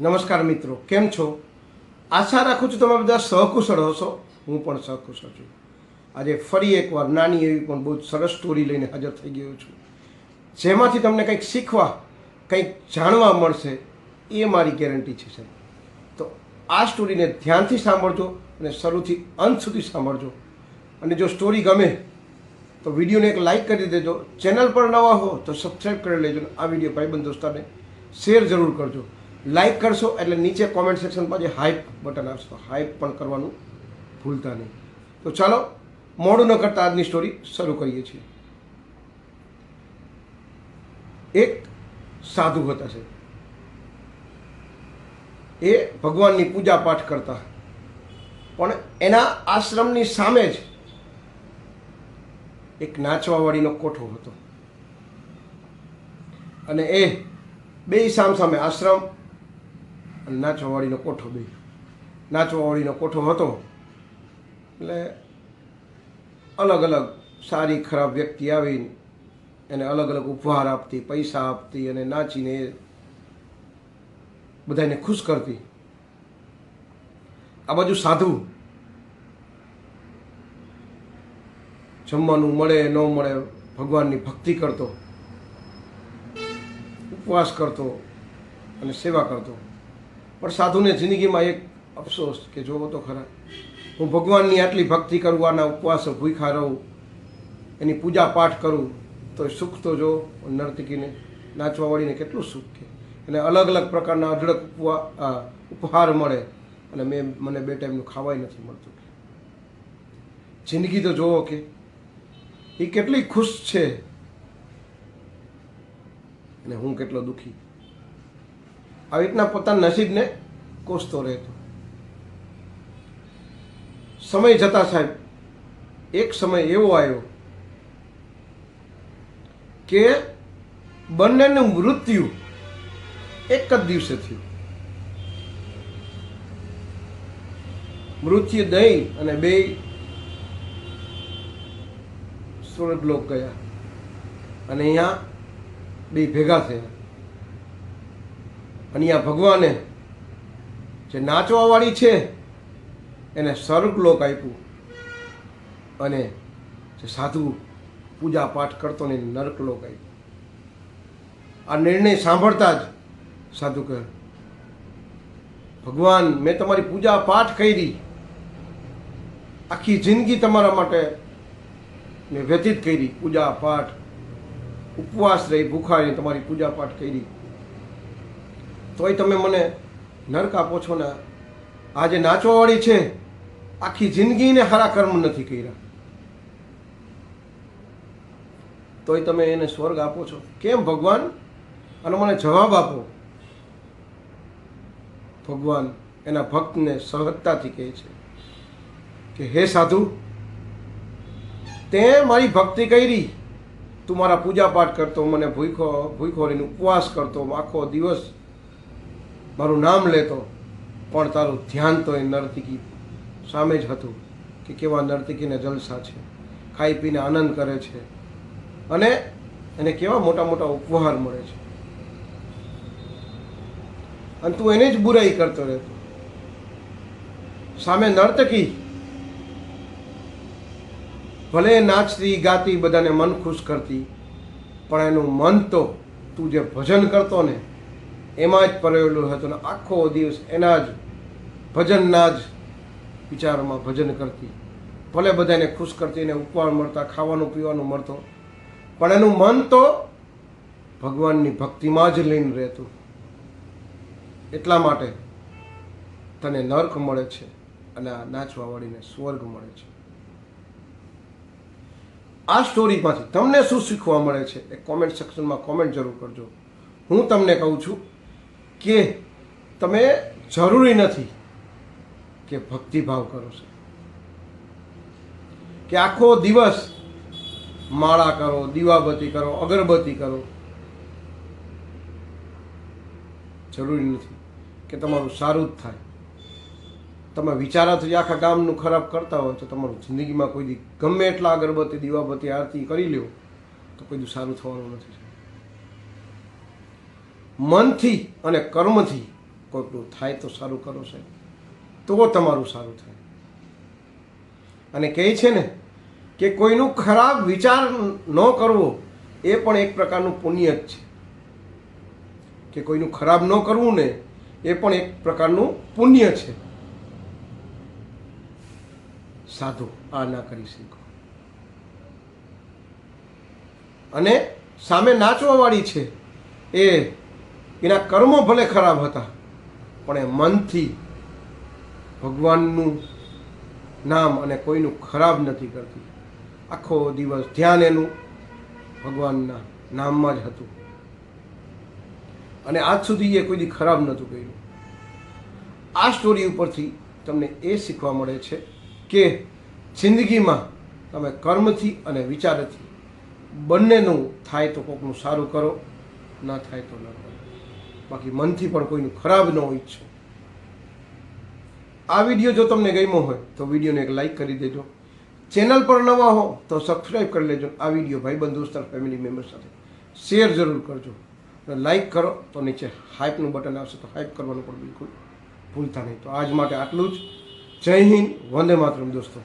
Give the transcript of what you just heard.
નમસ્કાર મિત્રો, કેમ છો? આશા રાખું છું તમે બધા સહકુશળ હશો. હું પણ સહકુશળ છું. આજે ફરી એકવાર નાની એવી પણ બહુ સરસ સ્ટોરી લઈને હાજર થઈ ગયો છું. જેમાંથી તમને કંઈક શીખવા, કંઈક જાણવા મળશે, એ મારી ગેરંટી છે સાહેબ. તો આ સ્ટોરીને ધ્યાનથી સાંભળજો અને શરૂથી અંત સુધી સાંભળજો. અને જો સ્ટોરી ગમે, તો વિડીયોને એક લાઈક કરી દેજો. ચેનલ પર નવા હો, તો સબસ્ક્રાઈબ કરી લેજો આ વીડિયો ભાઈબંધ દોસ્તાને શેર જરૂર કરજો. લાઈક કરશો એટલે નીચે કોમેન્ટ સેક્શનમાં જે હાઈપ બટન આવશે હાઈપ પણ કરવાનું ભૂલતા નહીં. તો ચાલો, મોડું ન કરતા આજની સ્ટોરી શરૂ કરીએ છીએ. એક સાધુ હતા છે. એ ભગવાનની પૂજા પાઠ કરતા. પણ એના આશ્રમની સામે જ એક નાચવાવાળીનો કોઠો હતો. અને એ બે સામ સામે આશ્રમ અને નાચવાવાળીનો કોઠો બે. નાચવાવાળીનો કોઠો હતો. એટલે અલગ અલગ સારી ખરાબ વ્યક્તિ આવીને એને અલગ અલગ ઉપહાર આપતી, પૈસા આપતી અને નાચીને બધાને ખુશ કરતી. આ બાજુ સાધુ. જમવાનું મળે, ન મળે, ભગવાનની ભક્તિ કરતો, ઉપવાસ કરતો અને સેવા કરતો. પણ સાધુને જિંદગીમાં એક અફસોસ કે જોવો તો ખરા. હું ભગવાનની આટલી ભક્તિ કરું, આના ઉપવાસ ભૂખા રહું, એની પૂજા પાઠ કરું, તો સુખ તો જો નર્તકીને નાચવાવાળીને કેટલું સુખ કે? એને અલગ અલગ પ્રકારના અઢળક ઉપહાર મળે અને મેં, મને બે ટાઈમનું ખાવાય નથી મળતું. જિંદગી તો જોવો કે એ કેટલી ખુશ છે. અને હું કેટલો દુઃખી. આવી રીતના પોતાના નસીબને કોસતો રહેતો. સમય જતા સાહેબ, એક સમય એવો આવ્યો કે બંનેનું મૃત્યુ એક જ દિવસે થયું. મૃત્યુ દહીં અને બે સ્વર્ગલોક ગયા અને અહીંયા બે ભેગા થયા. અને આ ભગવાને જે નાચવાવાળી છે, એને સ્વર્ગલોક આપ્યું. અને જે સાધુ પૂજા પાઠ કરતો ને નરકલોક આપ્યું. આ નિર્ણય સાંભળતા જ સાધુ કહે, ભગવાન, મેં તમારી પૂજા પાઠ કરી. આખી જિંદગી તમારા માટે મેં વ્યતીત કરી. પૂજા પાઠ, ઉપવાસ રહી ભૂખા રહી તમારી પૂજા પાઠ કરી. તોય તમે મને નરક આપો છો ને આ જે નાચવાવાળી છે. આખી જિંદગીને સારા કર્મ નથી કર્યા. તોય તમે એને સ્વર્ગ આપો છો. કેમ ભગવાન? અને મને જવાબ આપો. ભગવાન એના ભક્તને સહજતાથી કહે છે કે, હે સાધુ, તે મારી ભક્તિ કરી. તું મારા પૂજા પાઠ કરતો, મને ભૂખો, ભૂખોરીને ઉપવાસ કરતો, આખો દિવસ મારું નામ લેતો, પણ તારું ધ્યાન તો એ નર્તકી સામે જ હતું કે કેવા નર્તકીને જલસા છે, ખાઈ પીને આનંદ કરે છે અને એને કેવા મોટા મોટા ઉપહાર મળે છે. અને તું એને જ બુરાઈ કરતો રહેતો. સામે નર્તકી, ભલે નાચતી, ગાતી, બધાને મન ખુશ કરતી, પણ એનું મન તો તું જે ભજન કરતો ને એમાં જ પરેલું હતું ને આખો દિવસ એના જ ભજનના જ વિચારોમાં ભજન કરતી. ભલે બધાને ખુશ કરતી એને ઉપવાસ મળતા, ખાવાનું પીવાનું મળતો. પણ એનું મન તો ભગવાનની ભક્તિમાં જ લઈને રહેતું. એટલા માટે તને નર્ક મળે છે અને આ નાચવાવાળીને સ્વર્ગ મળે છે. આ સ્ટોરીમાંથી તમને શું શીખવા મળે છે એ કોમેન્ટ સેક્શનમાં કોમેન્ટ જરૂર કરજો. હું તમને કહું છું કે તમે જરૂરી નથી કે ભક્તિભાવ કરો છો. કે આખો દિવસ માળા કરો, દીવાબત્તી કરો, અગરબત્તી કરો. જરૂરી નથી કે તમારું સારું જ થાય. તમે વિચારાથી આખા ગામનું ખરાબ કરતા હોય તો તમારું જિંદગીમાં કોઈ દી ગમે એટલા અગરબત્તી, દીવાબત્તી, આરતી કરી લ્યો તો કોઈ સારું થવાનું નથી. મનથી અને કર્મથી કોઈકનું થાય તો સારું કરો સાહેબ. તો તમારું સારું થાય. અને કહે છે ને કે કોઈનું ખરાબ વિચાર ન કરવો એ પણ એક પ્રકારનું પુણ્ય જ છે. કે કોઈનું ખરાબ ન કરવું ને એ પણ એક પ્રકારનું પુણ્ય છે. સાધુ, આ ના કરી શીખો અને સામે નાચવાવાળી છે એ એના કર્મો ભલે ખરાબ હતા, પણ એ મનથી ભગવાનનું નામ અને કોઈનું ખરાબ નથી કરતી. આખો દિવસ ધ્યાન એનું ભગવાનના નામમાં જ હતું. અને આજ સુધી એ કોઈ દી ખરાબ નહોતું કર્યું. આ સ્ટોરી ઉપરથી તમને એ શીખવા મળે છે કે જિંદગીમાં તમે કર્મથી અને વિચારથી બંનેનું થાય તો કોકનું સારું કરો, ના થાય તો ન કરો. બાકી મનથી પણ કોઈનું ખરાબ ન ઈચ્છો આ વીડિયો જો તમને ગમ્યો હોય તો વિડીયોને એક લાઈક કરી દેજો. ચેનલ પર નવા હો તો સબસ્ક્રાઈબ કરી લેજો. આ વીડિયો ભાઈ ભાઈબંધ દોસ્તાર ફેમિલી મેમ્બર સાથે શેર જરૂર કરજો. લાઈક કરો તો નીચે હાઇપનું બટન આવશે તો હાઇપ કરવાનું પણ બિલકુલ ભૂલતા નહીં. તો આજ માટે આટલું જ. જય હિન્દ, વંદે માતરમ દોસ્તો.